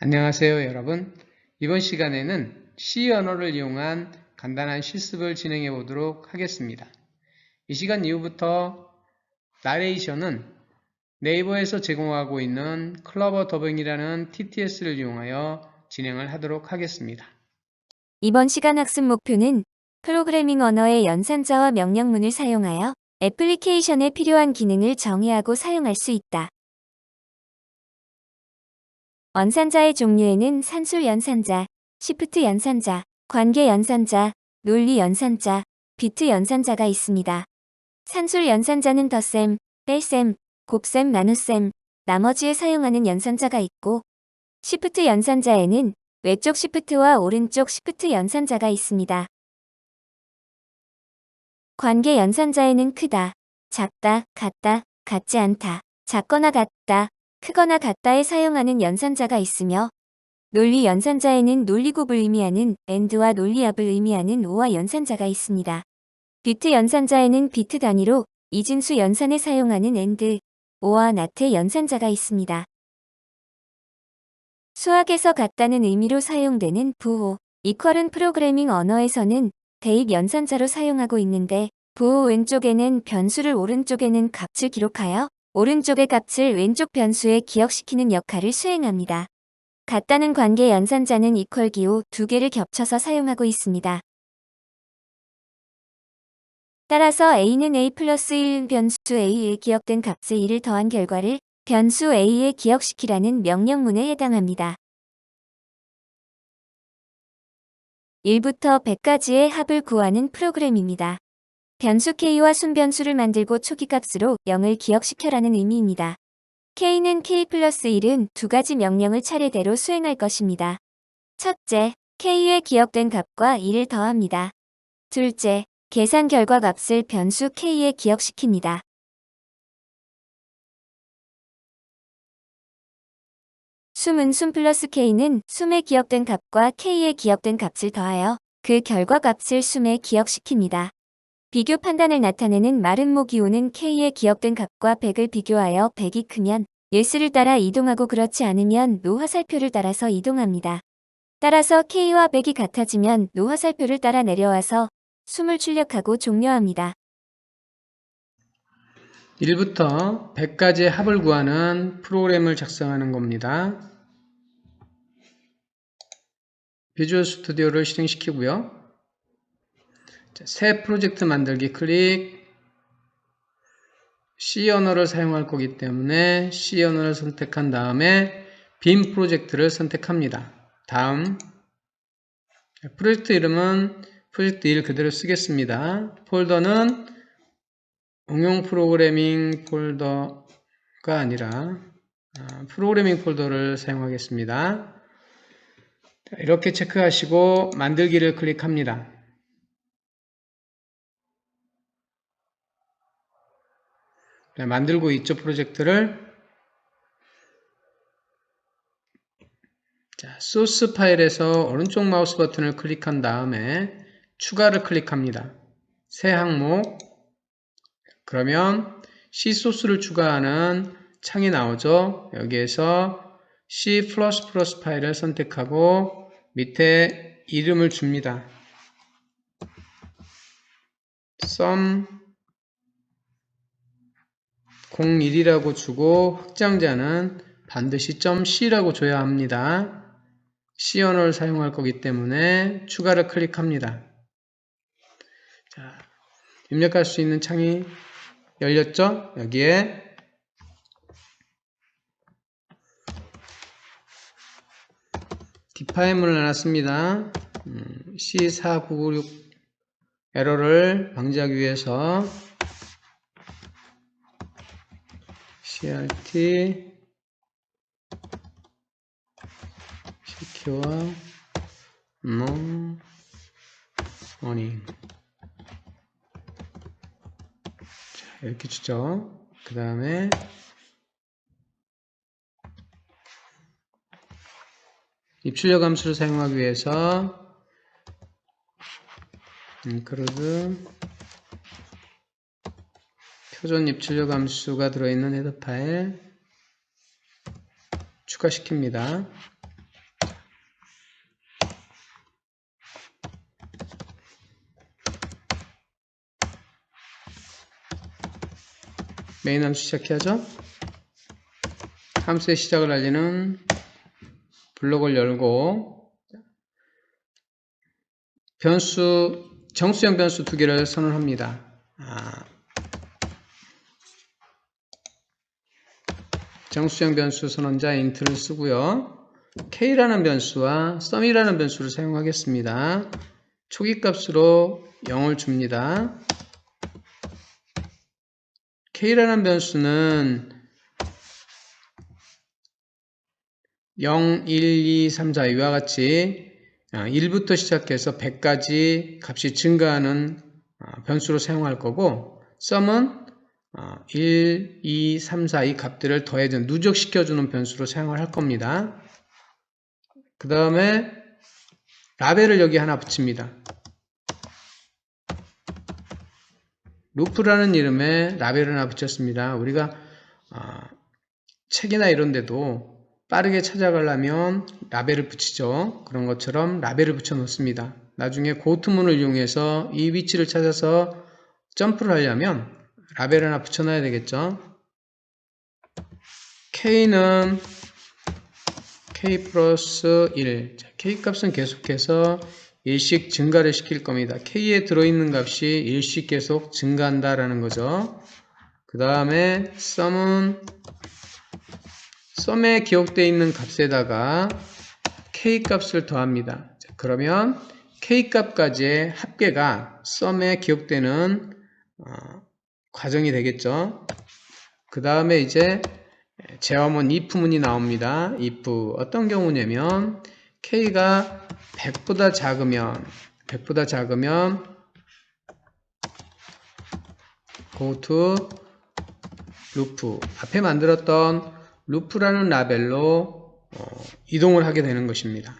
안녕하세요 여러분. 이번 시간에는 C 언어를 이용한 간단한 실습을 진행해 보도록 하겠습니다. 이 시간 이후부터 나레이션은 네이버에서 제공하고 있는 클러버 더빙이라는 TTS를 이용하여 진행을 하도록 하겠습니다. 이번 시간 학습 목표는 프로그래밍 언어의 연산자와 명령문을 사용하여 애플리케이션에 필요한 기능을 정의하고 사용할 수 있다. 연산자의 종류에는 산술 연산자, 시프트 연산자, 관계 연산자, 논리 연산자, 비트 연산자가 있습니다. 산술 연산자는 덧셈, 뺄셈, 곱셈, 나눗셈, 나머지에 사용하는 연산자가 있고 시프트 연산자에는 외쪽 시프트와 오른쪽 시프트 연산자가 있습니다. 관계 연산자에는 크다, 작다, 같다, 같지 않다, 작거나 같다, 크거나 같다에 사용하는 연산자가 있으며 논리 연산자에는 논리곱을 의미하는 and와 논리합을 의미하는 o와 연산자가 있습니다. 비트 연산자에는 비트 단위로 이진수 연산에 사용하는 and, o와 not의 연산자가 있습니다. 수학에서 같다는 의미로 사용되는 부호, 이퀄은 프로그래밍 언어에서는 대입 연산자로 사용하고 있는데 부호 왼쪽에는 변수를 오른쪽에는 값을 기록하여 오른쪽의 값을 왼쪽 변수에 기억시키는 역할을 수행합니다. 같다는 관계 연산자는 이퀄 기호 두 개를 겹쳐서 사용하고 있습니다. 따라서 a는 a 플러스 1 변수 a에 기억된 값을 1을 더한 결과를 변수 a에 기억시키라는 명령문에 해당합니다. 1부터 100까지의 합을 구하는 프로그램입니다. 변수 k와 순변수를 만들고 초기값으로 0을 기억시켜라는 의미입니다. k는 k 플러스 1은 두 가지 명령을 차례대로 수행할 것입니다. 첫째, k에 기억된 값과 1을 더합니다. 둘째, 계산 결과 값을 변수 k에 기억시킵니다. 숨은 숨 플러스 k는 숨에 기억된 값과 k에 기억된 값을 더하여 그 결과 값을 숨에 기억시킵니다. 비교 판단을 나타내는 마름모 기호는 k에 기억된 값과 100을 비교하여 100이 크면 예수를 따라 이동하고 그렇지 않으면 노화살표를 따라서 이동합니다. 따라서 k와 100이 같아지면 노화살표를 따라 내려와서 숨을 출력하고 종료합니다. 1부터 100까지의 합을 구하는 프로그램을 작성하는 겁니다 비주얼 스튜디오를 실행시키고요 자, 새 프로젝트 만들기 클릭 C 언어를 사용할 거기 때문에 C 언어를 선택한 다음에 빈 프로젝트를 선택합니다. 다음 프로젝트 이름은 프로젝트 1 그대로 쓰겠습니다. 폴더는 응용 프로그래밍 폴더가 아니라 아, 프로그래밍 폴더를 사용하겠습니다. 이렇게 체크하시고 만들기를 클릭합니다. 만들고 있죠 프로젝트를 자, 소스 파일에서 오른쪽 마우스 버튼을 클릭한 다음에 추가를 클릭합니다. 새 항목 그러면 C 소스를 추가하는 창이 나오죠. 여기에서 C++ 파일을 선택하고 밑에 이름을 줍니다. sum 01이라고 주고 확장자는 반드시 .c라고 줘야 합니다. C 언어를 사용할 거기 때문에 추가를 클릭합니다. 자, 입력할 수 있는 창이 열렸죠? 여기에 디파이문을 나눴습니다. 음, C4996 에러를 방지하기 위해서 crt secure no warning 자, 이렇게 주죠. 그 다음에 입출력 함수를 사용하기 위해서 include 표준 입출력 함수가 들어있는 헤더 파일 추가시킵니다. 메인 함수 시작해야죠. 함수의 시작을 알리는 블록을 열고 변수 정수형 변수 두 개를 선언합니다. 아. 정수형 변수 선언자 int를 쓰고요. k라는 변수와 sum이라는 변수를 사용하겠습니다. 초기 값으로 0을 줍니다. k라는 변수는 0, 1, 2, 3, 4 이와 같이 1부터 시작해서 100까지 값이 증가하는 아, 변수로 사용할 거고 sum은 1, 2, 3, 4 이 값들을 더해준 누적시켜주는 변수로 사용을 할 겁니다. 그 다음에 라벨을 여기 하나 붙입니다. 루프라는 이름에 라벨을 하나 붙였습니다. 우리가 아, 책이나 이런 데도 빠르게 찾아가려면 라벨을 붙이죠. 그런 것처럼 라벨을 붙여 놓습니다. 나중에 고트문을 이용해서 이 위치를 찾아서 점프를 하려면 라벨 하나 붙여 놔야 되겠죠. K는 K 플러스 1. 자, K 값은 계속해서 1씩 증가를 시킬 겁니다. K에 들어있는 값이 1씩 계속 증가한다라는 거죠. 그 다음에 sum은 sum에 기억되어 있는 값에다가 K 값을 더합니다. 자, 그러면 K 값까지의 합계가 sum에 기억되는 어, 과정이 되겠죠. 그 다음에 이제 제화문 if문이 나옵니다. if 어떤 경우냐면 k가 100보다 작으면 100보다 작으면 go to 루프 앞에 만들었던 루프라는 라벨로 어, 이동을 하게 되는 것입니다.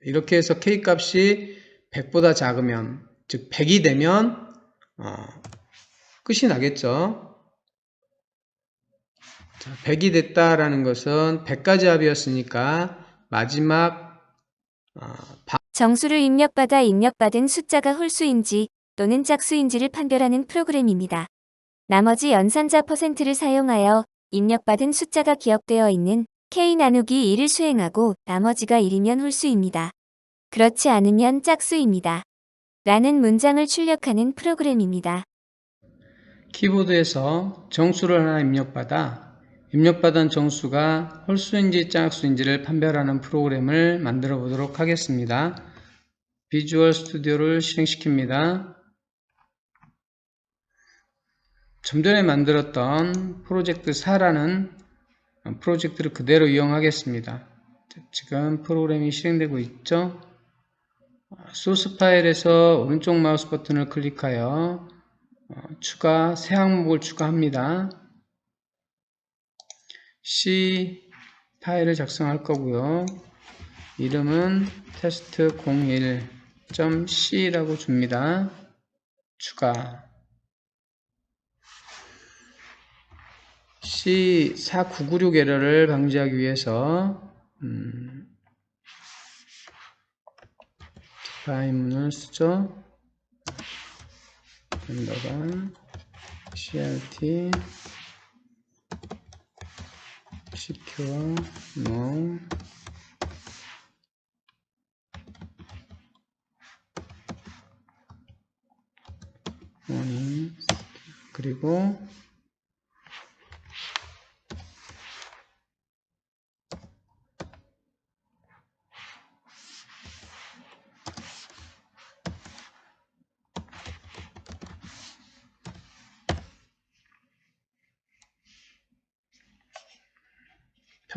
이렇게 해서 k 값이 100보다 작으면 즉 100이 되면 어, 끝이 나겠죠. 자, 100이 됐다라는 것은 100가지 합이었으니까 마지막 어, 정수를 입력받아 입력받은 숫자가 홀수인지 또는 짝수인지를 판별하는 프로그램입니다. 나머지 연산자 퍼센트를 사용하여 입력받은 숫자가 기억되어 있는 k 나누기 1을 수행하고 나머지가 1이면 홀수입니다. 그렇지 않으면 짝수입니다. 라는 문장을 출력하는 프로그램입니다. 키보드에서 정수를 하나 입력받아 입력받은 정수가 홀수인지 짝수인지를 판별하는 프로그램을 만들어 보도록 하겠습니다. 비주얼 스튜디오를 실행시킵니다. 좀 전에 만들었던 프로젝트 4라는 프로젝트를 그대로 이용하겠습니다. 지금 프로그램이 실행되고 있죠. 소스 파일에서 오른쪽 마우스 버튼을 클릭하여 어, 추가 새 항목을 추가합니다. C 파일을 작성할 거고요. 이름은 test01.c라고 줍니다. 추가 C4996 에러를 방지하기 위해서 음, 디파인문을 쓰죠. Crt secure no warning 그리고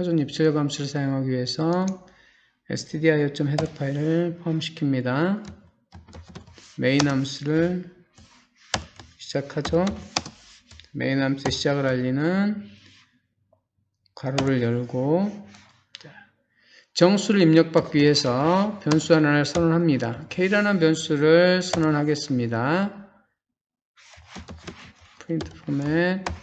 표준 입출 감수를 사용하기 위해서 stdio.header 파일을 포함시킵니다. 메인 함수를 시작하죠. 메인 함수의 시작을 알리는 괄호를 열고 정수를 입력받기 위해서 변수 하나를 선언합니다. k라는 변수를 선언하겠습니다. print format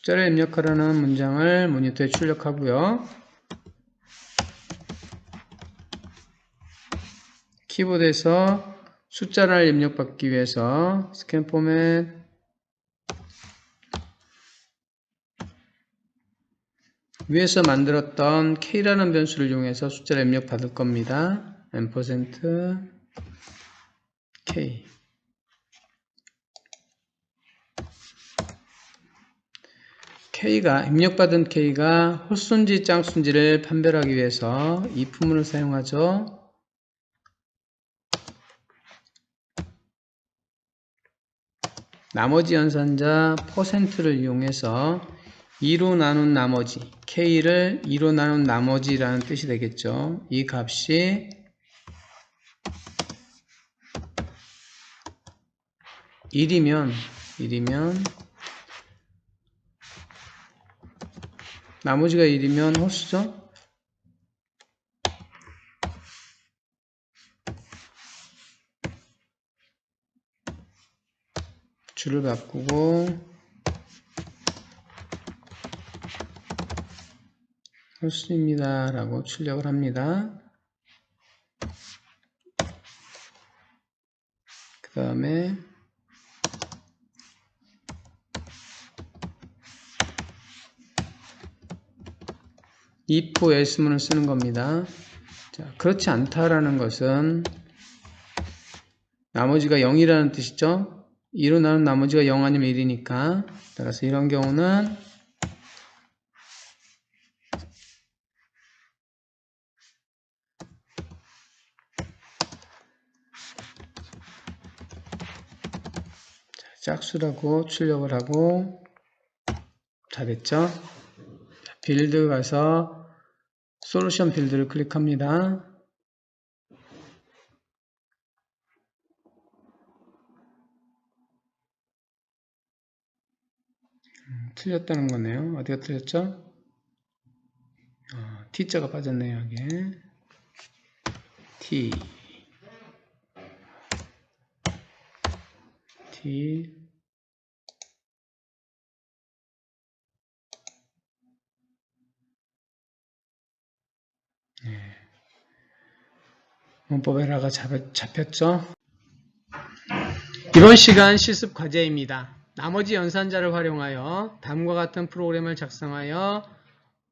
숫자를 입력하라는 문장을 모니터에 출력하고요. 키보드에서 숫자를 입력받기 위해서 스캔 포맷 위에서 만들었던 k라는 변수를 이용해서 숫자를 입력받을 겁니다. n% k k가 입력받은 k가 홀수인지 짝수인지를 판별하기 위해서 이 품문을 사용하죠. 나머지 연산자 퍼센트를 이용해서 2로 나눈 나머지 k를 2로 나눈 나머지라는 뜻이 되겠죠. 이 값이 1이면 1이면 나머지가 1이면 홀수죠? 줄을 바꾸고 홀수입니다 라고 출력을 합니다. 그 다음에 if else문을 쓰는 겁니다. 자, 그렇지 않다라는 것은 나머지가 0이라는 뜻이죠. 2로 나눈 나머지가 0 아니면 1이니까 따라서 이런 경우는 자, 짝수라고 출력을 하고 다 됐죠? 자, 빌드 가서 솔루션 빌드를 클릭합니다. 음, 틀렸다는 거네요. 어디가 틀렸죠? 어, T자가 빠졌네요, 여기에. T. T. 문법 에러가 잡- 잡혔죠? 이번 시간 실습 과제입니다. 나머지 연산자를 활용하여 다음과 같은 프로그램을 작성하여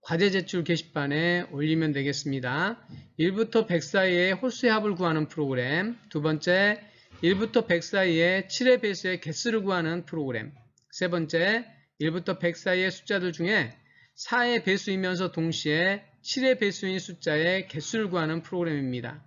과제 제출 게시판에 올리면 되겠습니다. 1부터 100 사이의 홀수의 합을 구하는 프로그램 두 번째, 1부터 100 사이의 7의 배수의 개수를 구하는 프로그램 세 번째, 1부터 100 사이의 숫자들 중에 4의 배수이면서 동시에 7의 배수인 숫자의 개수를 구하는 프로그램입니다.